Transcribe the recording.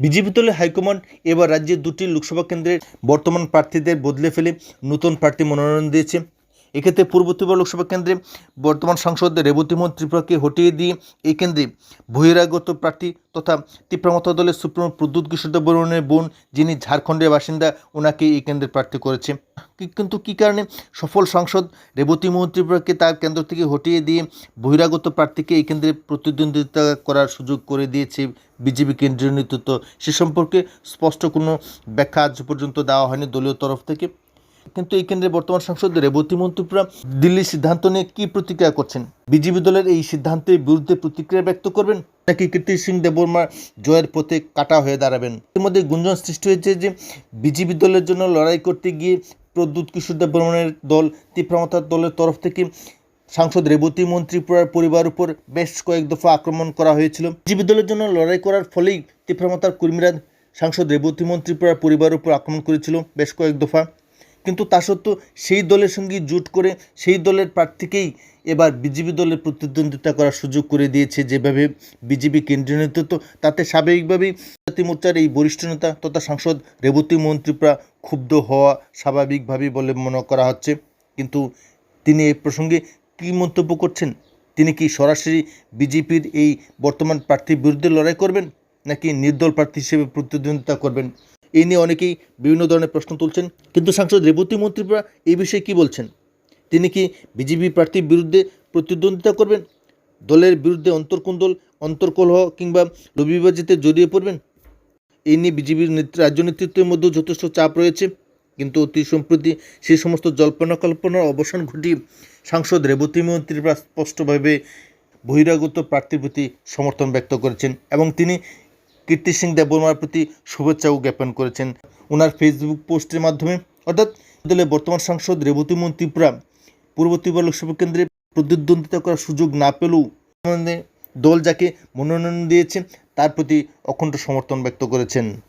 BJP দলের high command এবার রাজ্যের দুটি লোকসভা কেন্দ্রের বর্তমান প্রার্থীদের বদলে ফেলে নতুন প্রার্থী মনোনয়ন দিয়েছে। এক্ষেত্রে পূর্ব ত্রিপুরা লোকসভা কেন্দ্রে বর্তমান সাংসদ রেবতী মোহন ত্রিপুরাকে হটিয়ে দিয়ে এই কেন্দ্রে বহিরাগত প্রার্থী তথা ত্রিপুরামতা দলের সুপ্রিমো প্রদ্যুৎ কিশোর বর্মনের বোন, যিনি ঝাড়খণ্ডের বাসিন্দা ওনাকে এই কেন্দ্রে প্রার্থী করেছে। কিন্তু কী কারণে সফল সাংসদ রেবতী মোহন ত্রিপুরাকে তার কেন্দ্র থেকে হটিয়ে দিয়ে বহিরাগত প্রার্থীকে এই কেন্দ্রে প্রতিদ্বন্দ্বিতা করার সুযোগ করে দিয়েছে বিজেপি কেন্দ্রীয় নেতৃত্ব? সে সম্পর্কে স্পষ্ট কোনো ব্যাখ্যা আজ পর্যন্ত দেওয়া হয়নি দলীয় তরফ থেকে। কিন্তু এই কেন্দ্রে বর্তমান সাংসদ রেবতী মন্ত্রীপুরা দিল্লির সিদ্ধান্ত নিয়ে কী প্রতিক্রিয়া করছেন? বিজেপি দলের এই সিদ্ধান্তের বিরুদ্ধে প্রতিক্রিয়া ব্যক্ত করবেন? নাকি কীর্তি সিং দেববর্মার জয়ের পথে কাটা হয়ে দাঁড়াবেন? এর মধ্যে গুঞ্জন সৃষ্টি হয়েছে যে বিজেপি দলের জন্য লড়াই করতে গিয়ে প্রদ্যুৎ কিশোর দেববর্মনের দল তীব্রমতার দলের তরফ থেকে সাংসদ রেবতী মন্ত্রীপুরার পরিবার উপর বেশ কয়েক দফা আক্রমণ করা হয়েছিল। বিজেপি দলের জন্য লড়াই করার ফলেই তীব্রমতার কর্মীরা সাংসদ রেবতী মন্ত্রীপুরার পরিবার উপর আক্রমণ করেছিল বেশ কয়েক দফা। কিন্তু তা সত্ত্বেও সেই দলের সঙ্গে জোট করে সেই দলের প্রার্থীকেই এবার বিজেপি দলের প্রতিদ্বন্দ্বিতা করার সুযোগ করে দিয়েছে যেভাবে বিজেপি কেন্দ্রীয় নেতৃত্ব, তাতে স্বাভাবিকভাবেই জাতীয় মোর্চার এই বরিষ্ঠ নেতা তথা সাংসদ রেবতী মন্ত্রীপ্রা ক্ষুব্ধ হওয়া স্বাভাবিকভাবেই বলে মনে করা হচ্ছে। কিন্তু তিনি এই প্রসঙ্গে কী মন্তব্য করছেন? তিনি কি সরাসরি বিজেপির এই বর্তমান প্রার্থীর বিরুদ্ধে লড়াই করবেন নাকি নির্দল প্রার্থী হিসেবে প্রতিদ্বন্দ্বিতা করবেন? এই নিয়ে অনেকেই বিভিন্ন ধরনের প্রশ্ন তুলছেন। কিন্তু সাংসদ রেবতী মন্ত্রীরা এই বিষয়ে কি বলছেন? তিনি কি বিজেপি প্রার্থীর বিরুদ্ধে প্রতিদ্বন্দ্বিতা করবেন? দলের বিরুদ্ধে অন্তর্কুন্দল, অন্তর্কলহ কিংবা লবিবাজিতে জড়িয়ে পড়বেন? এই নিয়ে বিজেপির রাজ্য নেতৃত্বের মধ্যেও যথেষ্ট চাপ রয়েছে। কিন্তু অতি সম্প্রতি সেই সমস্ত জল্পনা কল্পনার অবসান ঘটিয়ে সাংসদ রেবতী মন্ত্রীরা স্পষ্টভাবে বহিরাগত প্রার্থীর প্রতি সমর্থন ব্যক্ত করেছেন এবং তিনি কীর্তি সিং দেববর্মার প্রতি শুভেচ্ছাও জ্ঞাপন করেছেন। ওনার ফেসবুক পোস্টের মাধ্যমে, অর্থাৎ দলের বর্তমান সাংসদ রেবতী মোহন ত্রিপুরা, পূর্ব ত্রিপুরা লোকসভা কেন্দ্রে প্রতিদ্বন্দ্বিতা করার সুযোগ না পেলেও দল যাকে মনোনয়ন দিয়েছে, তার প্রতি অখণ্ড সমর্থন ব্যক্ত করেছেন।